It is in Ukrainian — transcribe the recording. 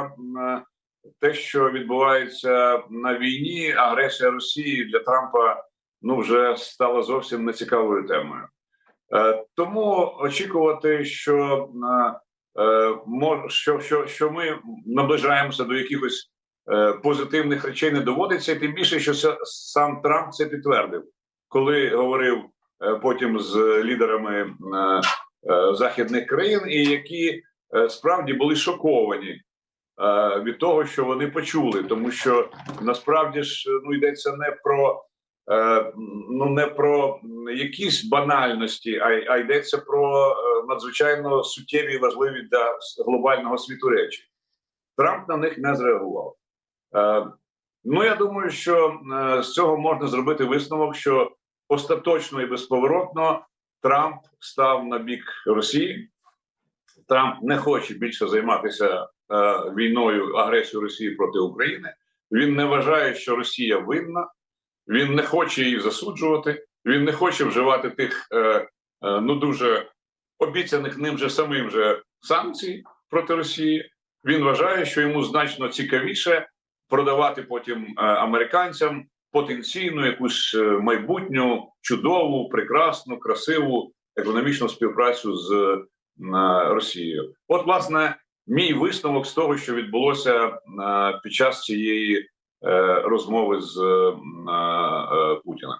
м, те, що відбувається на війні, агресія Росії для Трампа ну вже стала зовсім нецікавою темою. Е, Тому очікувати, що, е, е, що, що, що ми наближаємося до якихось е, позитивних речей не доводиться, і тим більше, що сам Трамп це підтвердив, коли говорив е, потім з лідерами е, е, західних країн, і які е, справді були шоковані е, від того, що вони почули, тому що насправді ж ну йдеться не про е, ну не про якісь банальності, а, а йдеться про е, надзвичайно суттєві важливі для глобального світу речі. Трамп на них не зреагував. Е, ну я думаю, що е, з цього можна зробити висновок, що остаточно і безповоротно Трамп став на бік Росії. Трамп не хоче більше займатися е, війною агресією Росії проти України. Він не вважає, що Росія винна. Він не хоче її засуджувати. Він не хоче вживати тих е, е, ну дуже обіцяних ним же самим же санкцій проти Росії. Він вважає, що йому значно цікавіше продавати потім е, американцям потенційну якусь е, майбутню, чудову, прекрасну, красиву економічну співпрацю з Росією. От, власне, мій висновок з того, що відбулося е, під час цієї е, розмови з е, Путіним.